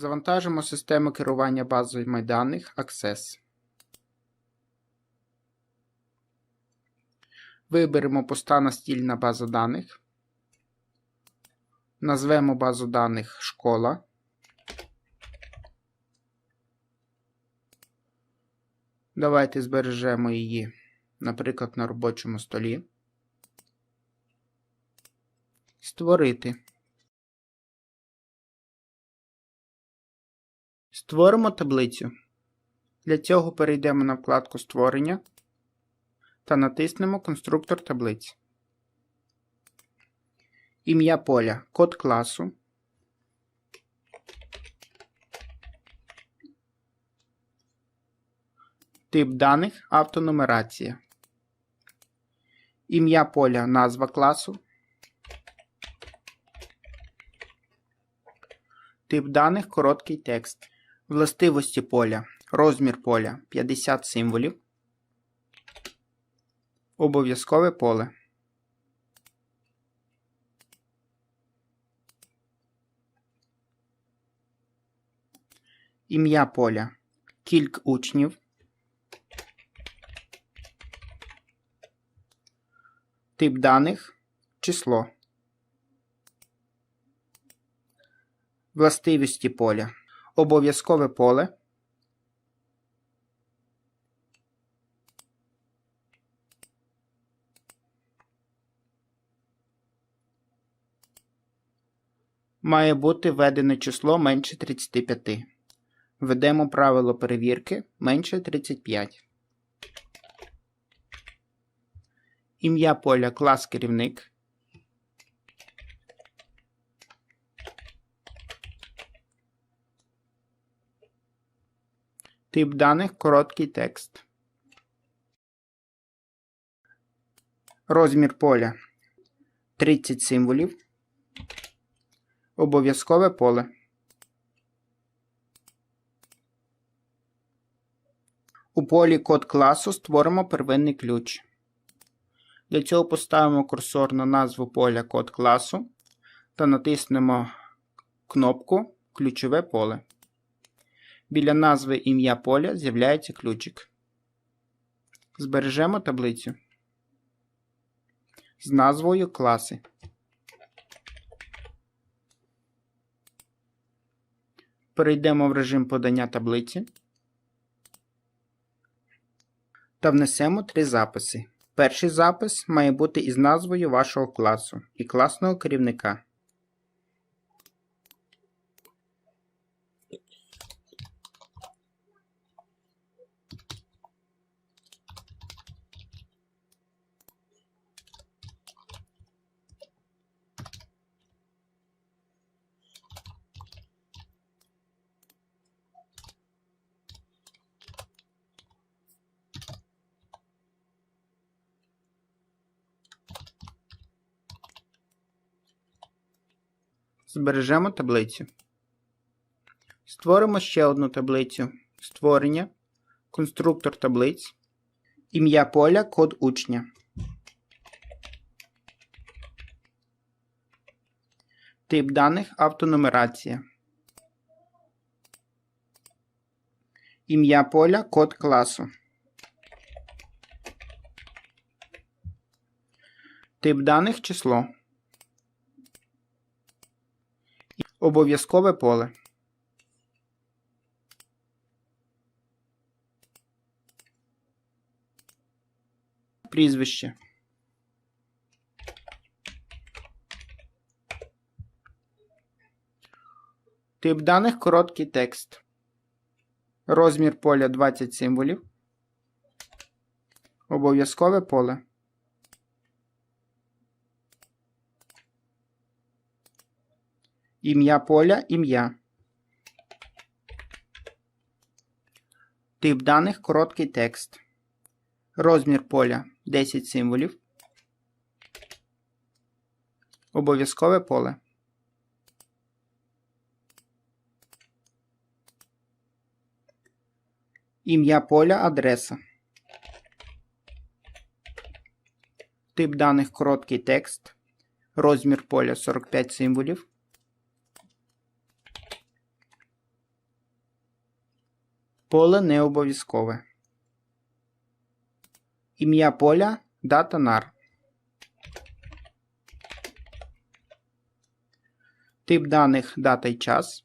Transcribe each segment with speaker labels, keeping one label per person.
Speaker 1: Завантажимо систему керування базами даних Access. Виберемо пуста настільна база даних. Назвемо базу даних школа. Давайте збережемо її, наприклад, на робочому столі. Створити. Створимо таблицю. Для цього перейдемо на вкладку Створення та натиснемо Конструктор таблиць. Ім'я поля, код класу. Тип даних автонумерація. Ім'я поля, назва класу. Тип даних короткий текст. Властивості поля. Розмір поля 50 символів. Обов'язкове поле. Ім'я поля. Кільк учнів. Тип даних. Число. Властивості поля. Обов'язкове поле. Має бути введене число менше 35. Введемо правило перевірки менше 35. Ім'я поля клас керівник. Тип даних короткий текст. Розмір поля 30 символів. Обов'язкове поле. У полі код класу створимо первинний ключ. Для цього поставимо курсор на назву поля код класу та натиснемо кнопку Ключове поле. Біля назви ім'я поля з'являється ключик. Збережемо таблицю з назвою класи. Перейдемо в режим подання таблиці та внесемо три записи. Перший запис має бути із назвою вашого класу і класного керівника. Збережемо таблицю. Створимо ще одну таблицю створення, конструктор таблиць, ім'я поля, код учня. Тип даних автонумерація. Ім'я поля, код класу. Тип даних число. Обов'язкове поле. Прізвище. Тип даних короткий текст. Розмір поля 20 символів. Обов'язкове поле. Ім'я поля ім'я. Тип даних короткий текст. Розмір поля 10 символів. Обов'язкове поле. Ім'я поля адреса. Тип даних короткий текст. Розмір поля 45 символів. Поле не обов'язкове. Ім'я поля дата нар. Тип даних дата і час.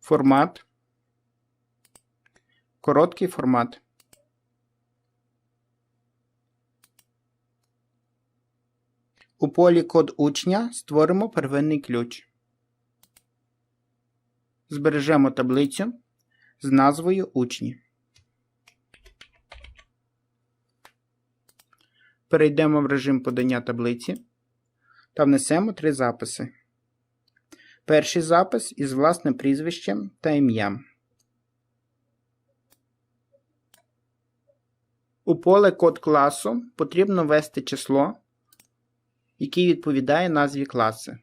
Speaker 1: Формат. Короткий формат. У полі код учня створимо первинний ключ. Збережемо таблицю з назвою учні. Перейдемо в режим подання таблиці та внесемо три записи. Перший запис із власним прізвищем та ім'ям. У поле код класу потрібно ввести число, яке відповідає назві класи.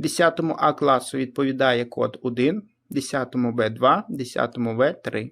Speaker 1: 10 А класу відповідає код 1, 10 Б2, 10 В3.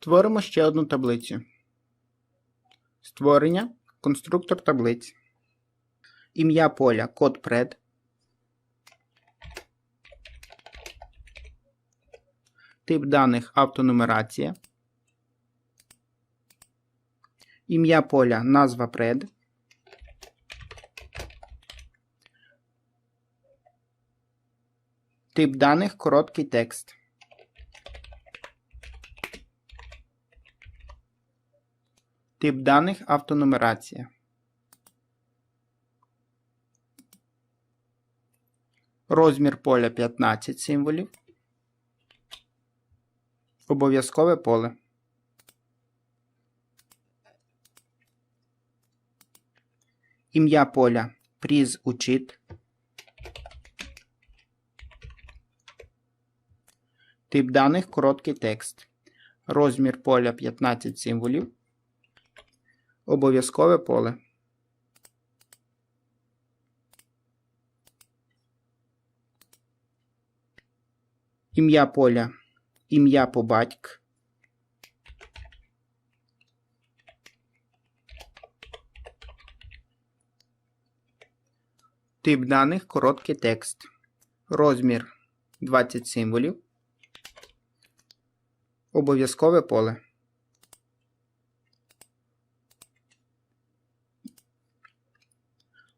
Speaker 1: Створимо ще одну таблицю. Створення конструктор таблиць. Ім'я поля код пред. Тип даних автонумерація. Ім'я поля назва пред. Тип даних короткий текст. Тип даних автонумерація. Розмір поля 15 символів. Обов'язкове поле. Ім'я поля приз учит. Тип даних короткий текст. Розмір поля 15 символів. Обов'язкове поле. Ім'я поля. Ім'я по батьк. Тип даних короткий текст. Розмір 20 символів. Обов'язкове поле.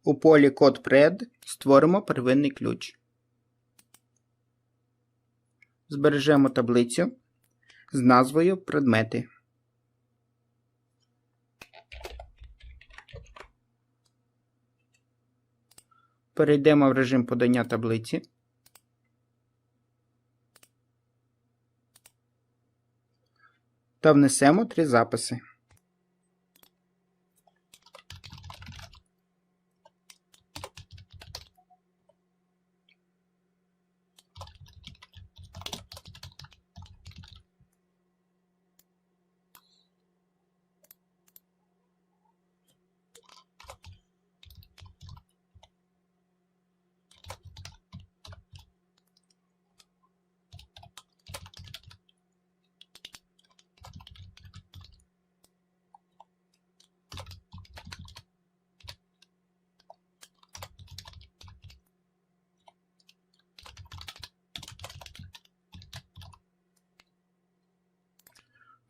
Speaker 1: У полі код PRED створимо первинний ключ. Збережемо таблицю з назвою Предмети. Перейдемо в режим подання таблиці. Та внесемо три записи.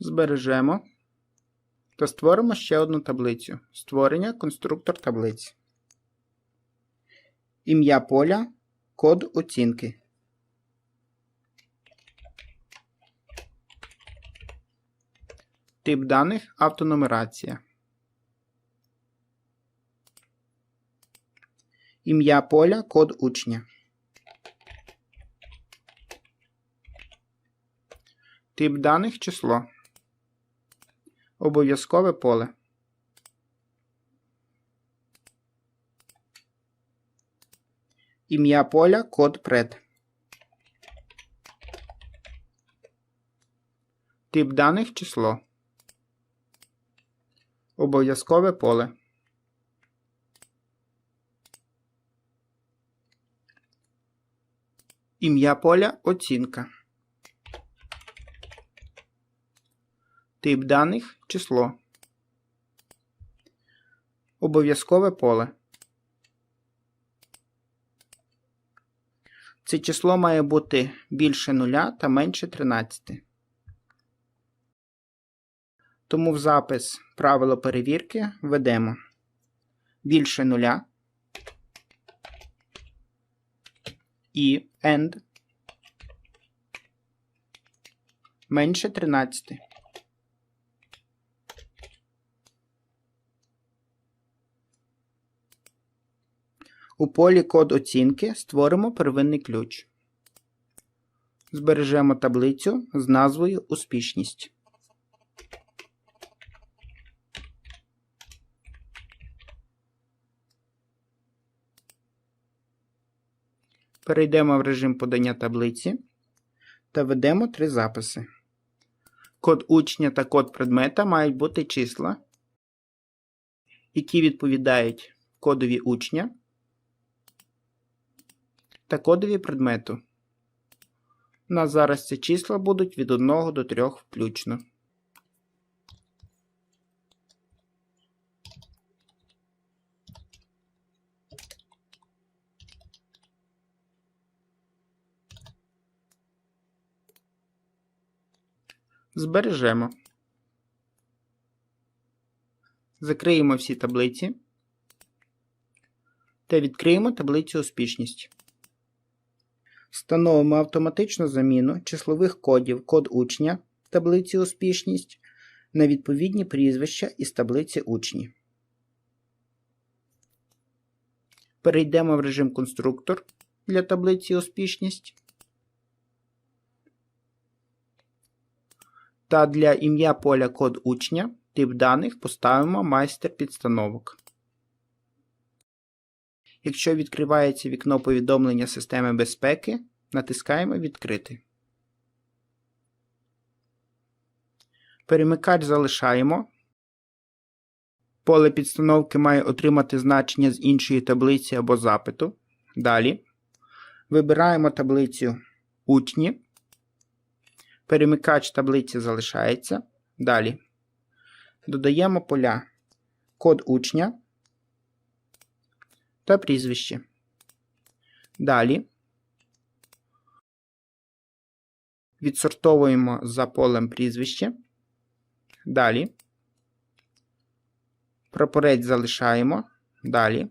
Speaker 1: Збережемо та створимо ще одну таблицю. Створення конструктор таблиць. ім'я поля, код оцінки. Тип даних автонумерація. Ім'я поля, код учня. Тип даних число. Обов'язкове поле. Ім'я поля, код пред. Тип даних число. Обов'язкове поле. Ім'я поля оцінка. Тип даних число. Обов'язкове поле. Це число має бути більше нуля та менше 13. Тому в запис правило перевірки введемо більше нуля і end менше 13. У полі код оцінки створимо первинний ключ. Збережемо таблицю з назвою Успішність. Перейдемо в режим подання таблиці та введемо три записи. Код учня та код предмета мають бути числа, які відповідають кодові учня та кодові предмету. У нас зараз ці числа будуть від 1 до 3 включно. Збережемо. Закриємо всі таблиці та відкриємо таблицю успішність. Встановимо автоматичну заміну числових кодів код учня в таблиці успішність на відповідні прізвища із таблиці учні. Перейдемо в режим конструктор для таблиці успішність. Та для ім'я поля код учня тип даних поставимо майстер підстановок. Якщо відкривається вікно повідомлення системи безпеки, натискаємо Відкрити. Перемикач залишаємо. Поле підстановки має отримати значення з іншої таблиці або запиту. Далі вибираємо таблицю Учні. Перемикач таблиці залишається. Далі додаємо поля код учня та прізвище. Далі відсортовуємо за полем прізвище. Далі прапорець залишаємо. Далі.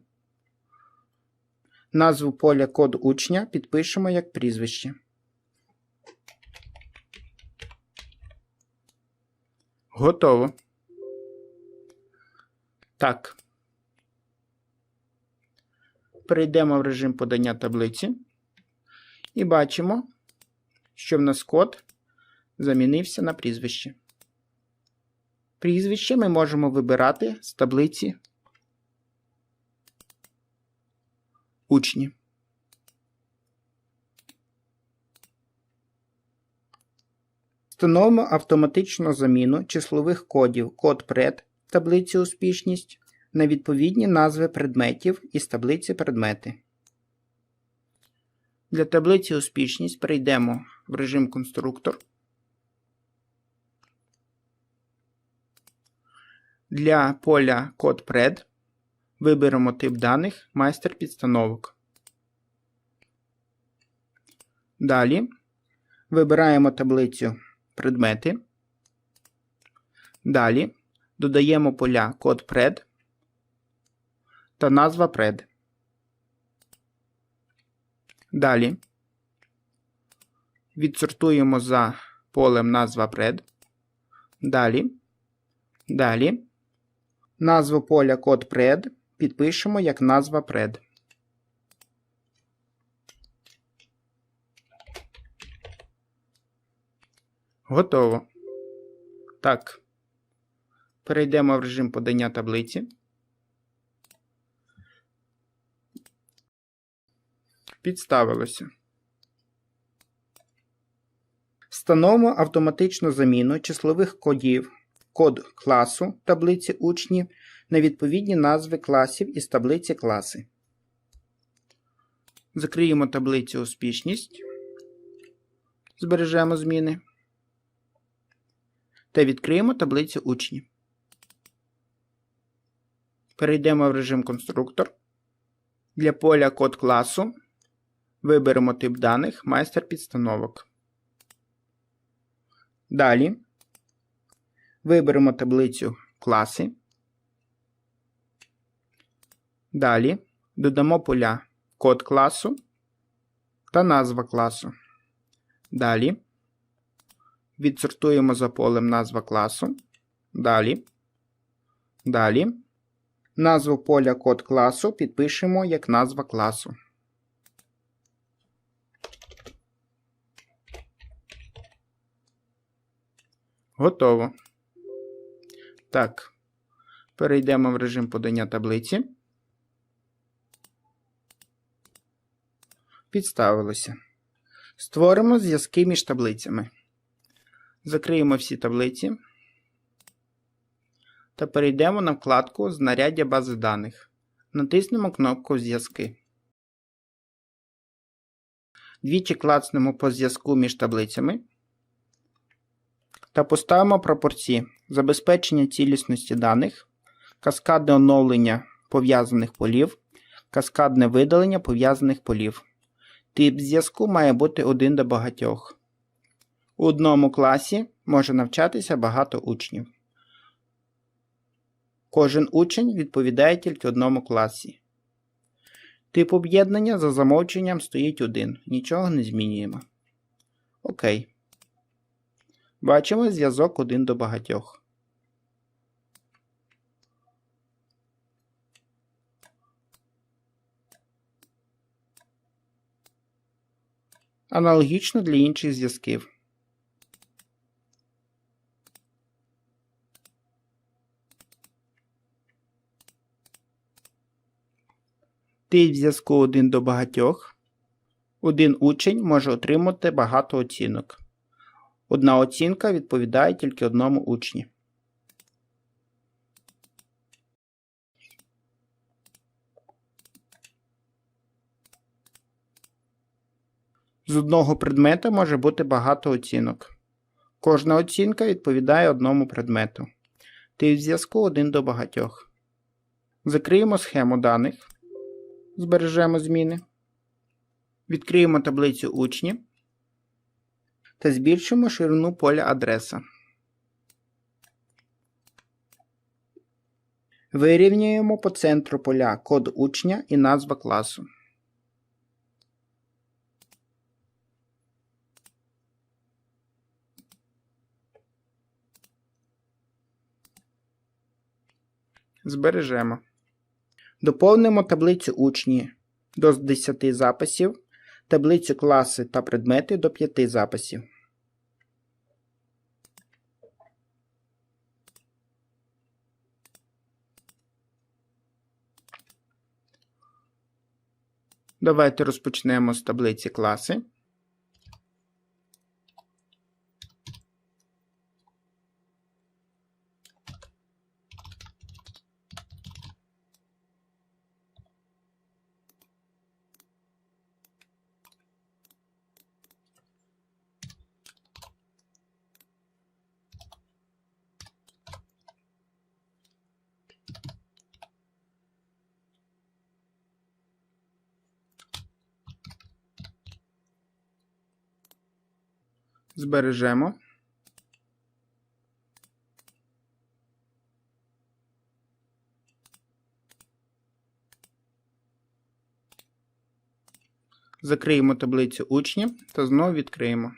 Speaker 1: Назву поля код учня підпишемо як прізвище. Готово. Так. Перейдемо в режим подання таблиці і бачимо, що в нас код замінився на прізвище. Прізвище ми можемо вибирати з таблиці учні. Встановимо автоматичну заміну числових кодів код пред в таблиці успішність на відповідні назви предметів із таблиці предмети. Для таблиці успішність перейдемо в режим конструктор. Для поля код пред виберемо тип даних майстер підстановок. Далі вибираємо таблицю предмети. Далі додаємо поля код пред та назва пред. Далі відсортуємо за полем назва пред. Далі. Далі. Назву поля код пред підпишемо як назва пред. Готово. Так. Перейдемо в режим подання таблиці. Підставилося. Встановимо автоматичну заміну числових кодів код класу таблиці учні на відповідні назви класів із таблиці класи. Закриємо таблицю успішність. Збережемо зміни. Та відкриємо таблицю учні. Перейдемо в режим конструктор. Для поля код класу виберемо тип даних майстер підстановок. Далі виберемо таблицю класи. Далі додамо поля код класу та назва класу. Далі відсортуємо за полем назва класу. Далі. Далі. Назву поля код класу підпишемо як назва класу. Готово. Так. Перейдемо в режим подання таблиці. Підставилося. Створимо зв'язки між таблицями. Закриємо всі таблиці та перейдемо на вкладку Знаряддя бази даних. Натиснемо кнопку Зв'язки. Двічі клацнемо по зв'язку між таблицями та поставимо пропорції забезпечення цілісності даних, каскадне оновлення пов'язаних полів, каскадне видалення пов'язаних полів. Тип зв'язку має бути один до багатьох. У одному класі може навчатися багато учнів. Кожен учень відповідає тільки одному класі. Тип об'єднання за замовченням стоїть один. Нічого не змінюємо. Окей. Бачимо зв'язок один до багатьох. Аналогічно для інших зв'язків. Тип зв'язку один до багатьох. Один учень може отримати багато оцінок. Одна оцінка відповідає тільки одному учні. З одного предмета може бути багато оцінок. Кожна оцінка відповідає одному предмету. Тип зв'язку один до багатьох. Закриємо схему даних. Збережемо зміни. Відкриємо таблицю учні та збільшимо ширину поля адреса. Вирівнюємо по центру поля код учня і назва класу. Збережемо. Доповнимо таблицю учні до 10 записів, таблицю класи та предмети до п'яти записів. Давайте розпочнемо з таблиці класи. Збережемо. Закриємо таблицю учнів та знову відкриємо.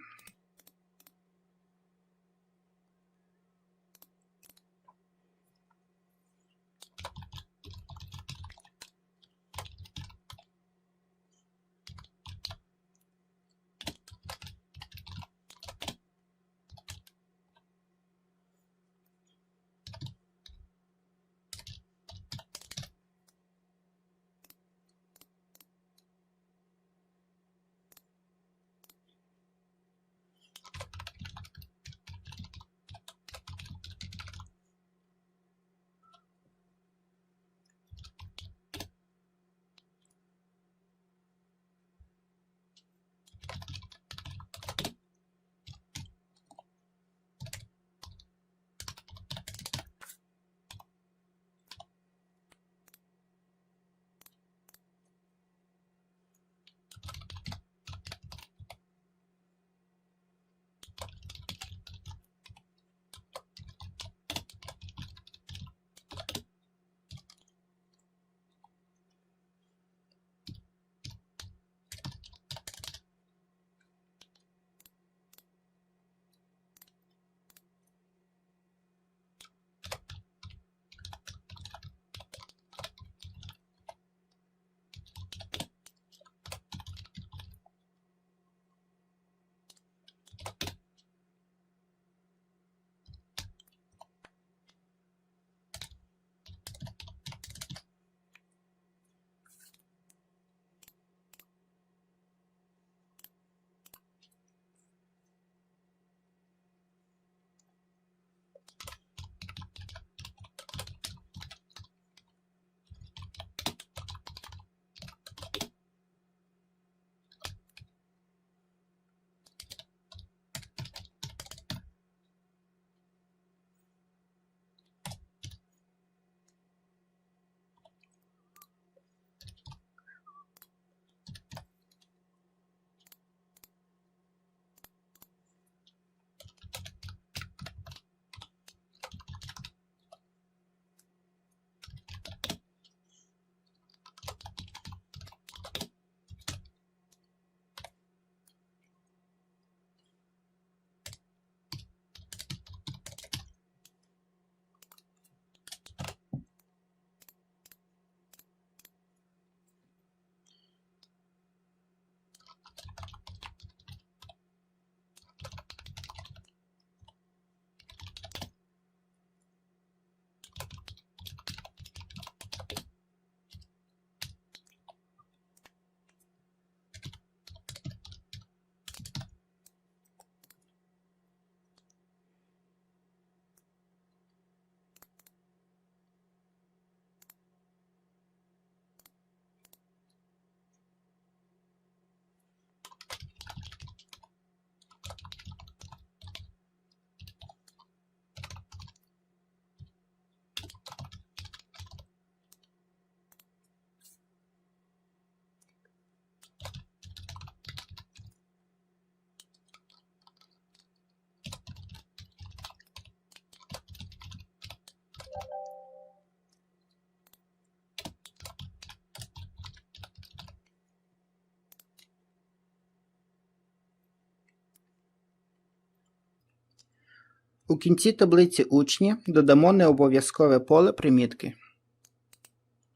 Speaker 1: У кінці таблиці учні додамо необов'язкове поле примітки.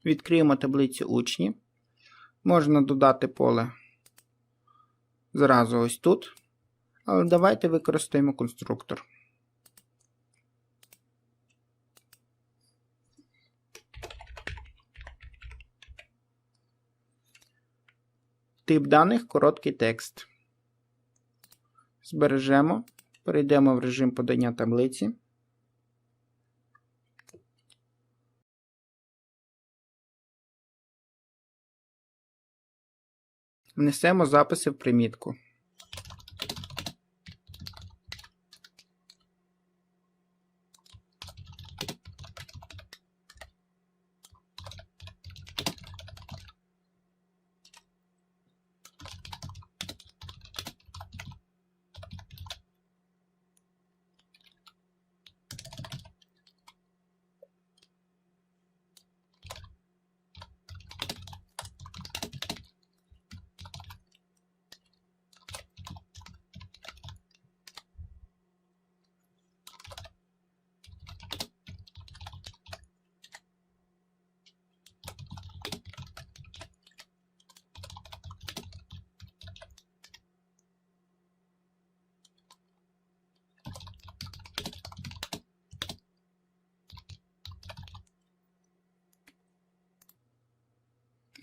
Speaker 1: Відкриємо таблицю учні. Можна додати поле зразу ось тут. Але давайте використаємо конструктор. Тип даних короткий текст. Збережемо. Перейдемо в режим подання таблиці. Внесемо записи в примітку.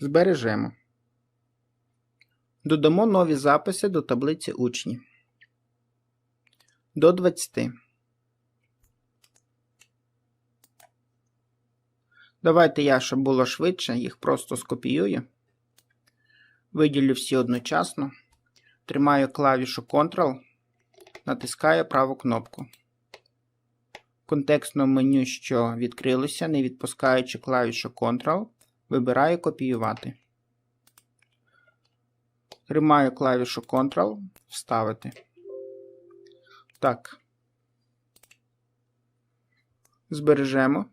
Speaker 1: Збережемо. Додамо нові записи до таблиці учні. До 20. Давайте я, щоб було швидше, їх просто скопіюю. Виділю всі одночасно. Тримаю клавішу Ctrl, натискаю праву кнопку. В контекстному меню, що відкрилося, не відпускаючи клавішу Ctrl, вибираю Копіювати. Тримаю клавішу Ctrl, Вставити. Так. Збережемо.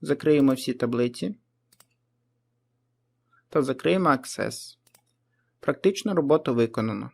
Speaker 1: Закриємо всі таблиці та закриємо Access. Практичну роботу виконано.